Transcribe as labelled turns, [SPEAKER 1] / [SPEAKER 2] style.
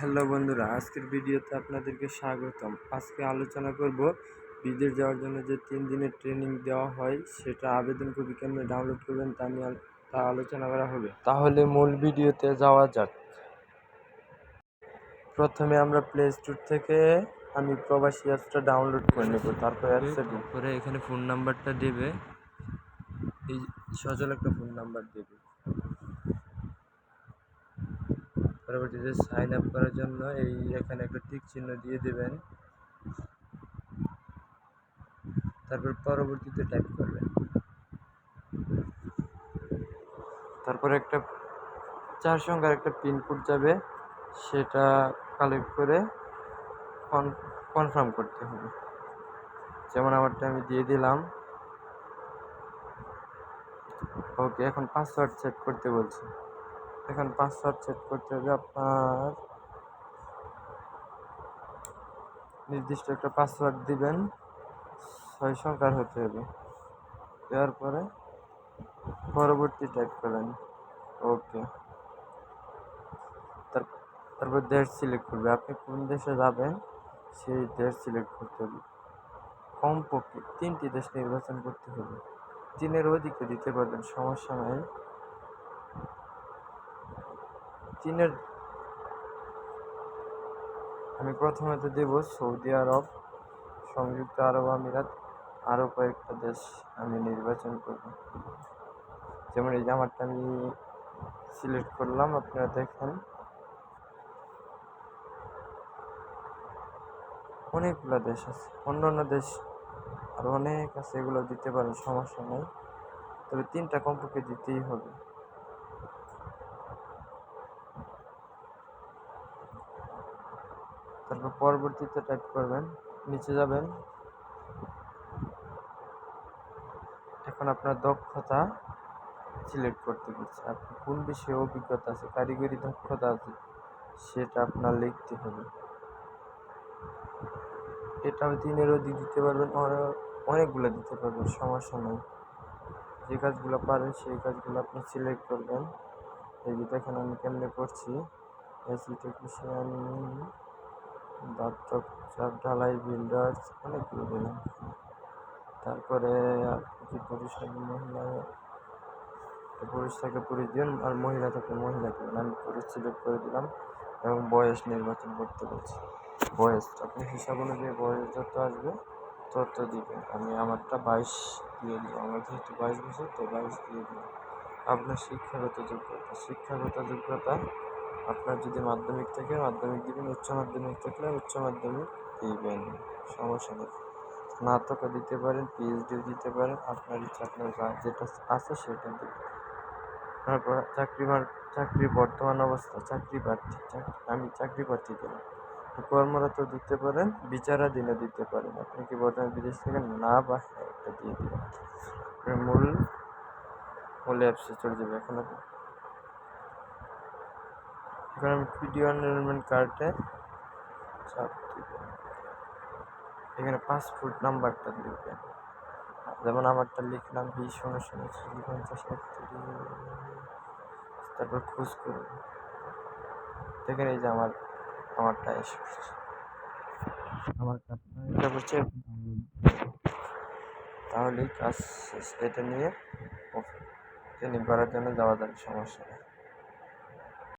[SPEAKER 1] Hello বন্ধুরা, আজকের ভিডিওতে আপনাদেরকে স্বাগতম। আজকে আলোচনা করব বিদেশ যাওয়ার জন্য যে তিন দিনের ট্রেনিং দেওয়া হয়, সেটা আবেদন কপি কেমনে ডাউনলোড করবেন তা নিয়ে তা আলোচনা করা হবে। তাহলে মূল ভিডিওতে যাওয়া যাক। প্রথমে আমরা প্লে স্টোর থেকে আমি প্রবাসী অ্যাপসটা ডাউনলোড করে নেব, তারপর অ্যাপসে করে এখানে ফোন নাম্বারটা দেবে। এই সজল একটা ফোন নাম্বার দেবে। পরবর্তীতে সাইন আপ করার জন্য এই এখানে একটা টিক চিহ্ন দিয়ে দেবেন। তারপর পরবর্তীতে টাইপ করবেন। তারপর একটা চার সংখ্যার একটা পিনকোড যাবে, সেটা কালেক্ট করে কনফার্ম করতে হবে। যেমন আমারটা আমি দিয়ে দিলাম। ওকে এখন পাসওয়ার্ড সেট করতে বলছি। এখন পাসওয়ার্ড সেট করতে হবে আপনার। নির্দিষ্ট একটা পাসওয়ার্ড দিবেন, ছয় সংখ্যার হতে হবে। দেওয়ার পরে পরবর্তী টাইপ করেন। ওকে তারপর দেশ সিলেক্ট করবে। আপনি কোন দেশে যাবেন, সেই দেশ সিলেক্ট করতে হবে। কমপক্ষে তিনটি দেশ নির্বাচন করতে হবে। তিনের অধিকে দিতে পারবেন, সমস্যা নাই। চীনের আমি প্রথমে তো দেব সৌদি আরব, সংযুক্ত আরব আমিরাত, আরও কয়েকটা দেশ আমি নির্বাচন করব। যেমন এই জামারটা আমি সিলেক্ট করলাম, আপনারা দেখেন। অনেকগুলো দেশ আছে অন্য অন্য দেশ আরও অনেক আছে, এগুলো দিতে পারেন, সমস্যা নেই। তবে তিনটা কমপক্ষে দিতেই হবে। তারপর পরবর্তীতে টাইপ করবেন, নিচে যাবেন। এখন আপনার দক্ষতা সিলেক্ট করতে বলছে। আপনি কোন বিষয়ে অভিজ্ঞতা আছে, কারিগরি দক্ষতা আছে, সেটা আপনার লিখতে হবে। এটাও অধিক দিতে পারবেন অনেকগুলো দিতে পারবেন, সমস্যা নেই। যে কাজগুলো পারেন, সেই কাজগুলো আপনি সিলেক্ট করবেন। এই যে দেখেন আমি কেমনে করছি। এসি টেকনিশিয়ান দাঁতক চাপ ঢালাই বিল্ডার্স অনেকগুলো দিলাম। তারপরে কি পুরুষ থাকে মহিলা পুরুষ থাকে পুরুষ দিন, আর মহিলা থাকে মহিলা দিন। আমি পুরুষ সিলেক্ট করে দিলাম এবং বয়স নির্বাচন করতে বলছি। বয়স আপনি হিসাব অনুযায়ী বয়স যত আসবে, তত দিবেন আমি আমারটা বাইশ দিয়ে দিলাম। আমার যেহেতু বাইশ বছর, তো বাইশ দিয়ে দিলাম। আপনার শিক্ষাগত যোগ্যতা শিক্ষাগত যোগ্যতা আপনার যদি মাধ্যমিক থাকে, মাধ্যমিক দিবেন, উচ্চ মাধ্যমিক থাকলে উচ্চ মাধ্যমিক দিবেন, সমস্যা নেই। স্নাতকও দিতে পারেন পিএইচডিও দিতে পারেন, আপনার ইচ্ছা, আপনার যেটা আছে সেটা দেবেন। তারপর চাকরি চাকরির বর্তমান অবস্থা, চাকরি প্রার্থী আমি চাকরি প্রার্থী দিলাম কর্মরত দিতে পারেন, বিচারাধীনও দিতে পারেন। আপনি কি বর্তমানে বিদেশ থেকে না বা হ্যাঁ একটা দিয়ে দিবেন। মূল মূল অ্যাপসে চলে যাবে এখন এখন আমি ভিডিও এনরোলমেন্ট কার্ডে চাপ দিব। এখানে পাসপোর্ট নাম্বারটা লিখবেন যেমন আমারটা লিখলাম বিশ উনষাট পঞ্চাশ তারপর খোঁজ করুন। দেখেন এই যে আমার আমারটা এসে আমার কাজটা করছে তাহলেই কাজ এটা নিয়ে ট্রেনিং করার জন্য যাওয়া যাবে সমস্যা নেই।